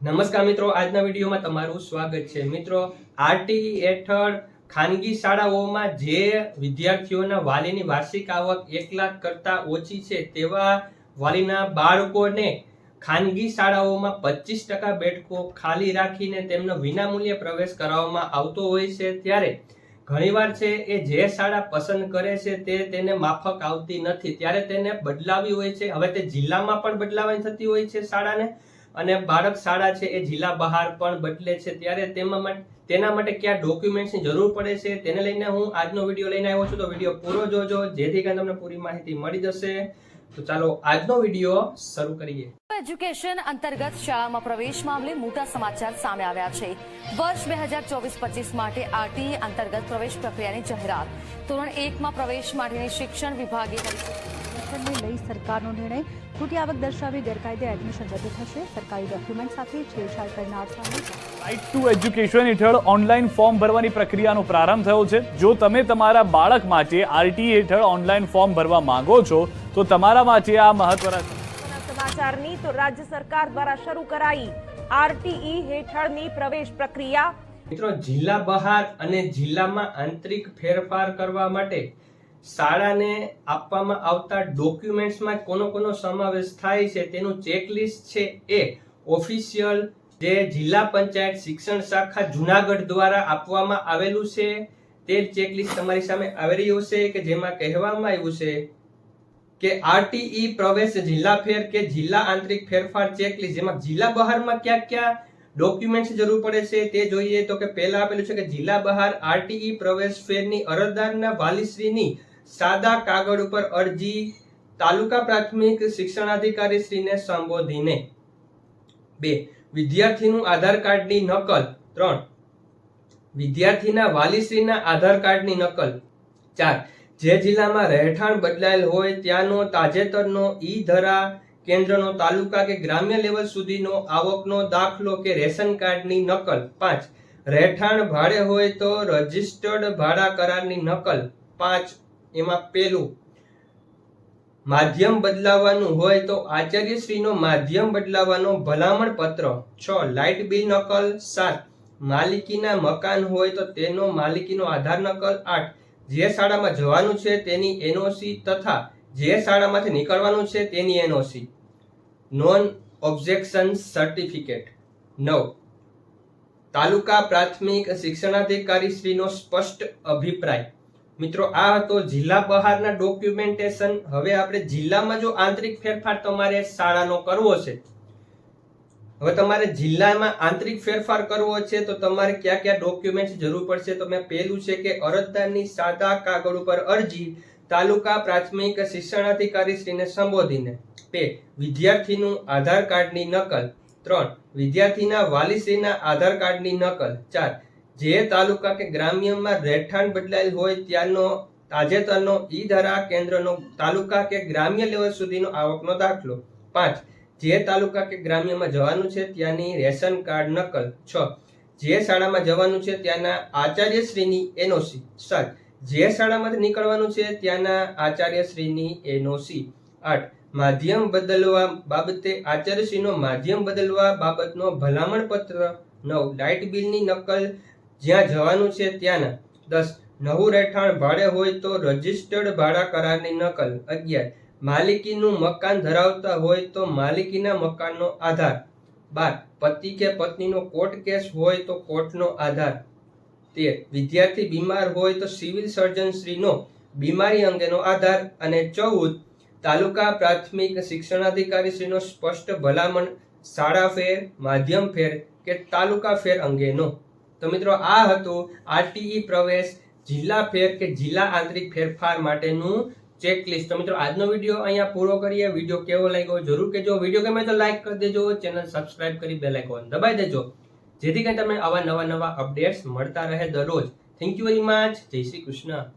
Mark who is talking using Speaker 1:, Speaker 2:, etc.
Speaker 1: નમસ્કાર મિત્રો, આજના વિડીયોમાં તમારું સ્વાગત છે. મિત્રો આરટીઈ હેઠળ ખાનગી શાળાઓમાં જે વિદ્યાર્થીઓના વાલીની વાર્ષિક આવક એક લાખ કરતા ઓછી છે, તેવા વાલીના બાળકોને ખાનગી શાળાઓમાં પચીસ ટકા બેઠકો ખાલી રાખીને તેમનો વિનામૂલ્ય પ્રવેશ કરાવવામાં આવતો હોય છે. ત્યારે ઘણીવાર છે એ જે શાળા પસંદ કરે છે તે તેને માફક આવતી નથી. ત્યારે તેને બદલાવી હોય છે. હવે તે જિલ્લામાં પણ બદલાવાની થતી હોય છે શાળાને. અને બાળક શાળા છે એ જિલ્લા બહાર પણ બદલે છે. ત્યારે તેમાં તેના માટે કયા ડોક્યુમેન્ટ્સની જરૂર પડે છે તેને લઈને હું આજનો વીડિયો લઈને આવ્યો છું. તો વીડિયો પૂરો જોજો, જેથી કરીને તમને પૂરી માહિતી મળી જશે. તો ચાલો આજનો વીડિયો શરૂ કરીએ.
Speaker 2: એજ્યુકેશન અંતર્ગત શાળામાં પ્રવેશ મામલે મોટા સમાચાર સામે આવ્યા છે. વર્ષ બે હજાર ચોવીસ પચીસ માટે આરટીઈ અંતર્ગત પ્રવેશ પ્રક્રિયાની જાહેરાત. ધોરણ એકમાં પ્રવેશ માટેની શિક્ષણ વિભાગે કરી.
Speaker 3: એડમિશનને લઈ સરકારનો નિર્ણય ખોટી આવક દર્શાવી ગેરકાયદે એડમિશન રદ થશે. સરકારી ડોક્યુમેન્ટ સાથે છેડછાડ કરનાર સામે
Speaker 4: રાઇટ ટુ એજ્યુકેશન હેઠળ ઓનલાઈન ફોર્મ ભરવાની પ્રક્રિયાનો પ્રારંભ થયો છે. જો તમે તમારા બાળક માટે આરટી હેઠળ ઓનલાઈન ફોર્મ ભરવા માંગો છો તો તમારા માટે આ મહત્વના
Speaker 5: મહત્વના સમાચારની તો રાજ્ય સરકાર દ્વારા શરૂ કરાઈ આરટીઈ હેઠળની પ્રવેશ પ્રક્રિયા.
Speaker 1: મિત્રો જિલ્લા બહાર અને જિલ્લામાં આંતરિક ફેરફાર કરવા માટે શાળાને આપવામાં આવતા ડોક્યુમેન્ટ્સમાં કોનો કોનો સમાવેશ થાય છે તેનું ચેકલિસ્ટ છે એ ઓફિશિયલ જે જિલ્લા પંચાયત શિક્ષણ શાખા જુનાગઢ દ્વારા આપવામાં આવેલું છે. તે ચેકલિસ્ટ તમારી સામે આવી રહ્યું છે કે જેમાં કહેવામાં આવ્યું છે કે આરટીઈ પ્રવેશ જિલ્લા ફેર કે જિલ્લા આંતરિક ફેરફાર ચેકલિસ્ટ જેમાં જિલ્લા બહારમાં ક્યાં ક્યાં ડોક્યુમેન્ટ્સ જરૂર પડે છે. તે જોઈએ તો કે પહેલા આપેલું છે કે જિલ્લા બહાર આરટીઈ પ્રવેશ ફેરની અરજદારના વાલીશ્રીની સાદા કાગળ ઉપર અરજી તાલુકા પ્રાથમિક શિક્ષણાધિકારી શ્રીને સંબોધીને. બે, વિદ્યાર્થીનું આધાર કાર્ડની નકલ. ત્રણ, વિદ્યાર્થીના વાલીશ્રીના આધાર કાર્ડની નકલ. ચાર, જે જિલ્લામાં રહેઠાણ બદલાયેલ હોય ત્યાંનો તાજેતરનો ઈ ધરા કેન્દ્રનો તાલુકા કે ગ્રામ્ય લેવલ સુધીનો આવકનો દાખલો કે રેશન કાર્ડની નકલ પાંચ. રહેઠાણ ભાડે હોય તો રજિસ્ટર્ડ ભાડા કરારની નકલ પાંચ. એમાં પેલું, માધ્યમ બદલાવવાનું હોય તો આચાર્યશ્રીનો માધ્યમ બદલાવવાનો ભલામણ પત્ર છ, લાઇટ બિલ નકલ સાત. માલિકીના મકાન હોય તો તેનો માલિકીનો આધાર નકલ આઠ. જે શાળામાં જવાનું છે તેની એનઓસી તથા જે શાળામાંથી નીકળવાનું છે તેની એનઓસી. નોન ઓબ્જેક્શન સર્ટિફિકેટ નવ તાલુકા પ્રાથમિક શિક્ષણાધિકારી શ્રીનો સ્પષ્ટ અભિપ્રાય. મિત્રો, આ હતો જિલ્લા બહારના ડોક્યુમેન્ટેશન હવે આપણે જિલ્લામાં જો આંતરિક ફેરફાર તમારે શાળાનો કરવો છે, હવે તમારે જિલ્લામાં આંતરિક ફેરફાર કરવો છે, તો તમારે કયા કયા ડોક્યુમેન્ટ જરૂર પડશે? તો મેં પહેલું છે કે અરજદારની સાદા કાગળ ઉપર અરજી તાલુકા પ્રાથમિક શિક્ષણાધિકારી શ્રીને સંબોધીને બે વિદ્યાર્થીનું આધાર કાર્ડની નકલ ત્રણ, વિદ્યાર્થીના વાલીશ્રીના આધાર કાર્ડની નકલ ચાર, જે તાલુકા કે ગ્રામ્યમાં રહેઠાણ બદલાયેલ હોય ત્યાંનો તાજેતરનો ઈ ધરા કેન્દ્રનો તાલુકા કે ગ્રામ્ય લેવલ સુધીનો આવકનો દાખલો પાંચ, જે તાલુકા કે ગ્રામ્યમાં જવાનું છે ત્યાંની રેશન કાર્ડ નકલ છ, જે શાળામાં જવાનું છે ત્યાંના આચાર્યશ્રીની એનઓસી સાત જે શાળામાંથી નીકળવાનું છે, ત્યાંના આચાર્યશ્રીની એનઓસી આઠ માધ્યમ બદલવા બાબતે આચાર્યશ્રીનો માધ્યમ બદલવા બાબતનો ભલામણ પત્ર નવ, લાઇટ બિલની નકલ જ્યાં જવાનું છે ત્યાંના દસ, નવું રહેઠાણ ભાડે હોય તો રજિસ્ટર્ડ ભાડા કરારની નકલ અગિયાર, માલિકીનું મકાન ધરાવતા હોય તો માલિકીના મકાનનો આધાર બાર, પતિ કે પત્નીનો કોર્ટ કેસ હોય તો કોર્ટનો આધાર તેર વિદ્યાર્થી બીમાર હોય તો સિવિલ સર્જન શ્રીનો બીમારી અંગેનો આધાર અને ચૌદ તાલુકા પ્રાથમિક શિક્ષણાધિકારી શ્રીનો સ્પષ્ટ ભલામણ, શાળા ફેર, માધ્યમ ફેર કે તાલુકા ફેર અંગેનો. તો મિત્રો, આ હતું આરટીઈ પ્રવેશ, જિલ્લા ફેર કે જિલ્લા આંતરિક ફેરફાર માટેનું ચેકલિસ્ટ તો મિત્રો, આજનો વીડિયો અહીંયા પૂરો કરીએ. વીડિયો કેવો લાગ્યો જરૂર કે જો વીડિયો ગમે તો લાઈક કરી દેજો. ચેનલ સબસ્ક્રાઈબ કરી બેલ આઇકોન દબાઈ દેજો. જેથી કરીને તમે આવા નવા નવા અપડેટ્સ મળતા રહે દરરોજ. થેન્ક યુ વેરી મચ જય શ્રી કૃષ્ણ.